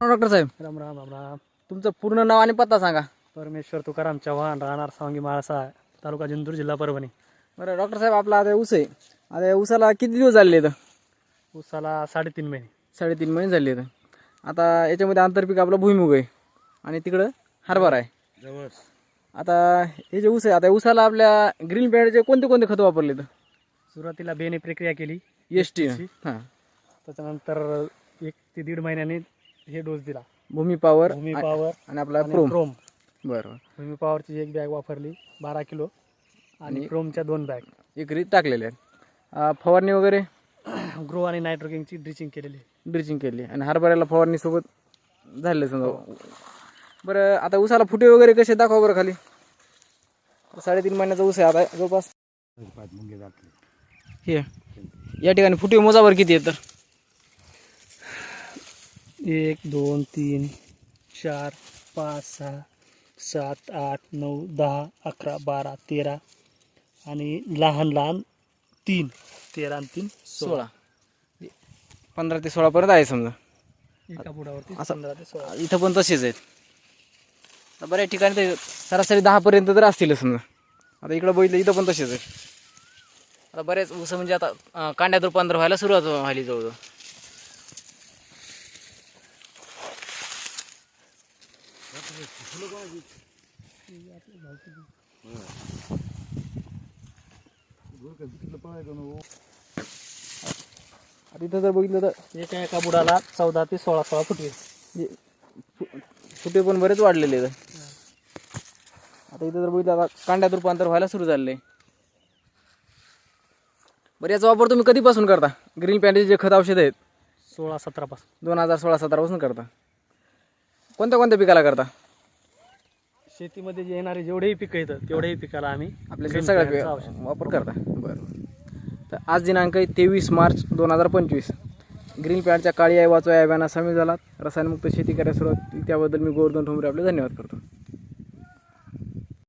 Doctor साहेब. राम राम राम राम. तुमचं पूर्ण नाव आणि पत्ता सांगा. परमेश्वर तुकाराम चव्हाण राहणार सावंगी माळसा तालुका जिंतूर जिल्हा परभणी. बरं डॉक्टर साहेब आपला आता ऊस आहे. आता ऊसाला किती दिवस झाले इथं? उसाला साडेतीन महिने. साडेतीन महिने झाले इथं. आता याच्यामध्ये आंतरपीक आपला भुईमुग आहे. आणि तिकडं हरभरा आहे. जवळ आता हे जे ऊस आहे आता ऊसाला आपल्या ग्रीन बँडचे कोणते कोणते खतं वापरले तर सुरुवातीला बेने प्रक्रिया केली. एस टी हां. त्याच्यानंतर एक ते दीड महिन्याने हे डोस दिला. भूमी पॉवर भूमी पॉवर आणि आपला आणि प्रोम क्रोम. बरं. भूमी पॉवरची एक बॅग वापरली बारा किलो. आणि क्रोमच्या दोन बॅग एकरी टाकलेले आहेत. अं, फवारणी वगैरे? ग्रो आणि नायट्रोकिंगची ड्रिचिंग केलेली. ड्रिचिंग केली आणि हरभऱ्याला फवारणी सोबत झाले समजा. बरं आता ऊसाला फुटे वगैरे कसे दाखवा बरं खाली? साडेतीन महिन्याचा ऊस आहे आता जवळपास. हे. या ठिकाणी फुटे मोजावर किती आहे तर? एक दोन तीन चार पाच सहा सात आठ नऊ दहा अकरा बारा तेरा आणि लहान लहान तीन. तेरा आणि तीन सोळा. पंधरा ते सोळापर्यंत आहे समजा. एका बुडावरती असं- पंधरा ते सोळा. इथं पण तसेच आहेत. आता बऱ्याच ठिकाणी ते सरासरी दहापर्यंत तर असतील समजा. आता इकडं बघितलं इथं पण तसेच आहे आता बरेच ऊस म्हणजे आता कांड्यात रूपांतर व्हायला सुरुवात व्हायली जवळजवळ. आता इथं जर बघितलं तर एका एका बुडाला चौदा ते सोळा सोळा फुटवे हे फु- फुटे पण बरेच वाढलेले आहेत. आता इथं जर बघितलं आता कांड्यात रूपांतर व्हायला सुरू झाले बरं याचा वापर तुम्ही कधीपासून करता? ग्रीन पॅन्टचे जे खत औषध आहेत. सोळा सतरा पासून. दोन हजार सोळा सतरापासून करता. कोणत्या कोणत्या पिकाला करता? शेतीमध्ये जे येणारे जेवढेही पिकं येतं तेवढेही पिकाला आम्ही आपल्या सगळ्या वापर करता. बरं. तर आज दिनांक आहे तेवीस मार्च दोन हजार पंचवीस. ग्रीन पॅन्टच्या काळी आई वाचो या अभियानात सामील झालात. रसायनमुक्त शेती करायला सुरुवात त्याबद्दल मी गोवर्धन ठोंबरे आपले धन्यवाद करतो.